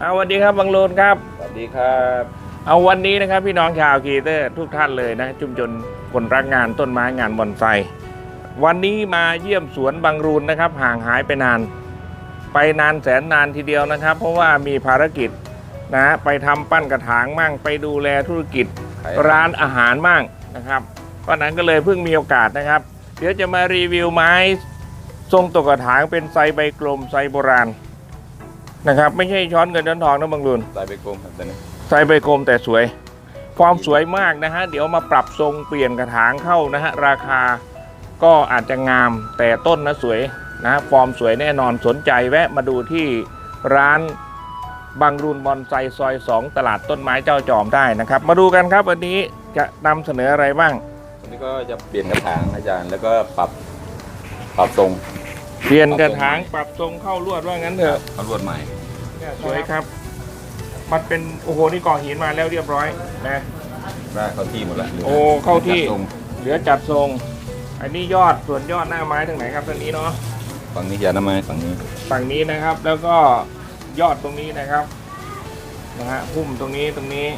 เอาสวัสดีครับบังโลนครับสวัสดีครับ เอาวันนี้นะครับพี่น้องชาวกีเตอร์ทุกท่านเลยนะชุมชนคนรักงานต้นไม้งานบอนไซวันนี้มาเยี่ยมสวนบางรูนนะครับ ห่างหายไปนาน ไปนานแสนนานทีเดียวนะครับ เพราะว่ามีภารกิจนะไปทำปั้นกระถางมั่งไปดูแลธุรกิจขายร้านอาหารมั่งนะครับเพราะฉะนั้นก็เลยเพิ่งมีโอกาสนะครับ เดี๋ยวจะมารีวิวไม้ทรงตกกระถางเป็นไซใบกลมไซโบราณ นะครับ ไม่ใช่ช้อนเงินช้อนทองนะบางรุนสายไปกลมครับตอนนี้ไซใบกลมแต่สวย ความสวยมากนะฮะ เดี๋ยวมาปรับทรงเปลี่ยนกระถางเข้านะฮะ ราคาก็อาจจะงามแต่ต้นนะสวยนะฟอร์มสวยแน่นอนสนใจแวะมาดูที่ร้านบางรุนบอนไซซอย 2 ตลาดต้นไม้เจ้าจอมได้นะครับ มาดูกันครับวันนี้จะนำเสนออะไรบ้างวันนี้ก็จะเปลี่ยนกระถางอาจารย์ แล้วก็ปรับปรับทรง เปลี่ยนกระถางปรับทรงเข้าลวดว่างั้นเถอะเอาลวดใหม่เนี่ยสวยครับ มันเป็นโอ้โหนี่ก่อหินมาแล้วเรียบร้อยนะรากเข้าที่หมดแล้วโอ้เข้าที่ จัดทรงเหลือจัดทรง อันนี้ยอดส่วนยอดหน้าไม้ทางไหนครับทางนี้เนาะฝั่งนี้ยาน้ำไม้ฝั่งนี้ฝั่งนี้นะครับ แล้วก็ยอดตรงนี้นะครับนะฮะพุ่มตรงนี้ตรงนี้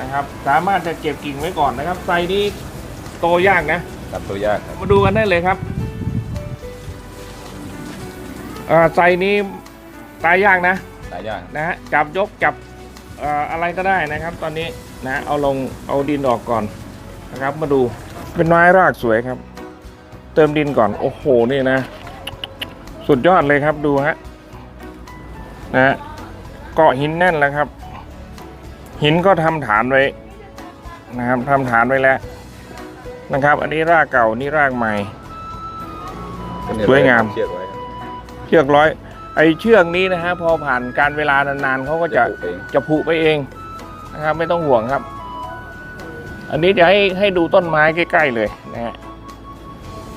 นะครับ สามารถจะเก็บกิ่งไว้ก่อนนะครับไซนี้โตยากนะ ตัดตัวยากครับมาดูกันได้เลยครับ อ่าไซนี้ตายยากนะตายยากนะฮะจับยกจับเอ่ออะไรก็ได้นะครับ ตอนนี้นะเอาลงเอาดินออกก่อนนะครับ มาดูเป็นไม้รากสวยครับ เติมดินก่อนโอ้โหนี่นะ สุดยอดเลยครับดูฮะนะฮะเกาะหินแน่นแล้วครับ หินก็ทำฐานไว้นะครับทำฐานไว้แล้วนะครับ อันนี้รากเก่านี่รากใหม่ สวยงาม เชือกไว้ครับ เชือกร้อย ไอเชือกนี้นะฮะพอผ่านการเวลานานๆเขาก็จะปลูกเอง จะผุไปเองนะครับไม่ต้องห่วงครับ อันนี้จะให้ให้ดูต้นไม้ใกล้ ๆ เลยนะฮะ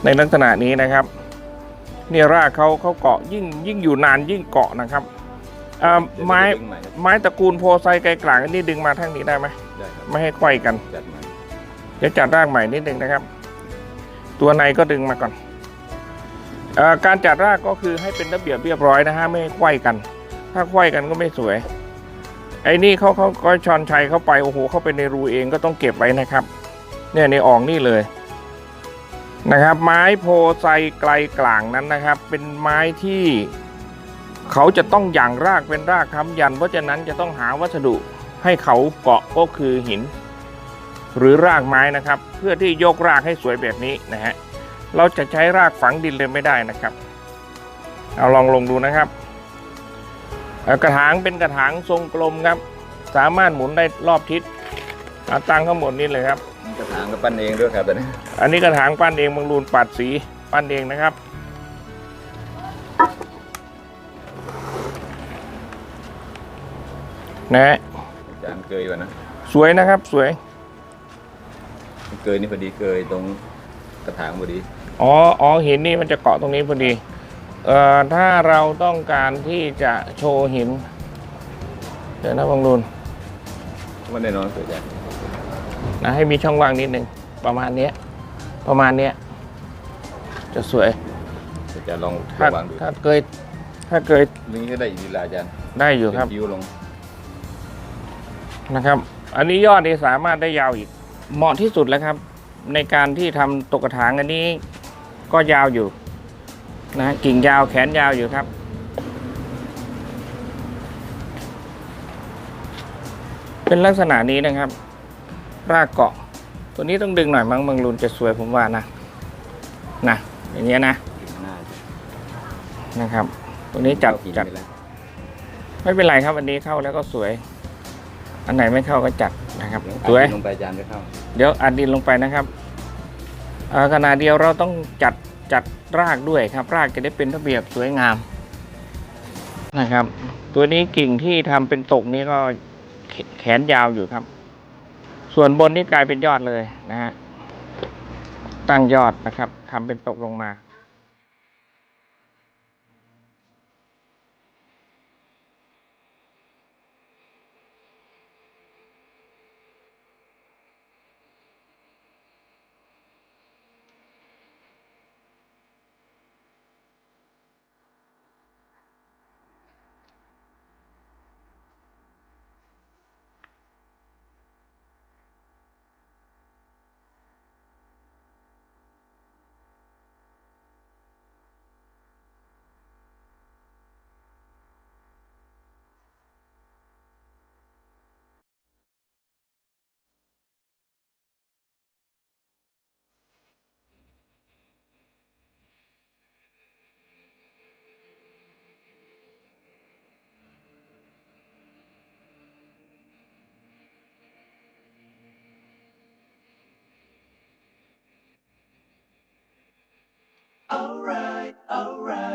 ในลักษณะนี้นะครับเนี่ยรากเขาเขาเกาะยิ่งยิ่งอยู่นานยิ่งเกาะนะครับอ่าเดี๋ยวไม้จะดึงใหม่ครับไม้ตระกูลโพไซไกลกลางอันนี้ดึงมาทางนี้ได้ไหมได้ครับไม่ให้ไขว้กัน จัดใหม่เดี๋ยวจัดรากใหม่นิดนึงนะครับ ตัวในก็ดึงมาก่อนเออ การจัดรากก็คือให้เป็นระเบียบเรียบร้อยนะฮะไม่ให้ไขว้กัน ถ้าไขว้กันก็ไม่สวย ไอ้นี่เขาเขาก็ชอนชัยเข้าไปโอ้โหเข้าไปในรูเองก็ต้องเก็บไว้นะครับ เนี่ยในอ่องนี่เลยนะครับ ไม้โพไซไกลกลางนั้นนะครับ เป็นไม้ที่เขาจะต้องหย่างรากเป็นรากค้ำยัน เพราะฉะนั้นจะต้องหาวัสดุให้เขาเกาะก็คือหิน หรือรากไม้นะครับ เพื่อที่ยกรากให้สวยแบบนี้นะฮะ เราจะใช้รากฝังดินเลยไม่ได้นะครับเอาลองลงดูนะครับเอ่อกระถางเป็นกระถางทรงกลมครับ สามารถหมุนได้รอบทิศเอาตั้งข้างบนนี้เลยครับ กระถางก็ปั้นเองด้วยครับตอนนี้อันนี้กระถางปั้นเองบางรูนปัดสีปั้นเองนะครับนะฮะอาจารย์เกยก่อนนะ สวยนะครับสวย เกยนี่พอดีเกยตรง กระถางพอดี อ๋ออ๋อหินนี่มันจะเกาะตรงนี้พอดี เอ่อถ้าเราต้องการที่จะโชว์หิน เดี๋ยวนะบางรุนว่าแน่นอนอาจารย์นะให้มีช่องว่างนิดนึงประมาณเนี้ยประมาณเนี้ยจะสวยอาจารย์ลองถ้าวางดูถ้าเกยถ้าเกยนี่ก็ได้อีกทีละอาจารย์ได้อยู่ครับเป็นคิ้วลงนะครับ อันนี้ยอดนี่สามารถได้ยาวอีกเหมาะที่สุดแล้วครับ ในการที่ทำตกกระถางอันนี้ก็ยาวอยู่นะกิ่งยาวแขนยาวอยู่ครับ เป็นลักษณะนี้นะครับ รากเกาะ ตัวนี้ต้องดึงหน่อยมั้งบางรุนจะสวยผมว่านะนะอย่างเงี้ยนะหน้านะครับ ตัวนี้จัดเข้าหินจัดไปแล้วไม่เป็นไรครับอันนี้เข้าแล้วก็สวย อันไหนไม่เข้าก็จัดนะครับเดี๋สวยลงไปอาจารย์จะเข้า เดี๋ยวอัดดินลงไปนะครับเอ่อ ขณะเดียวเราต้องจัดจัดรากด้วยครับ รากจะได้เป็นระเบียบสวยงามนะครับ ตัวนี้กิ่งที่ทำเป็นตกนี้ก็แขนยาวอยู่ครับ ส่วนบนนี่กลายเป็นยอดเลยนะฮะตั้งยอดนะครับทำเป็นตกลงมา Alright, alright.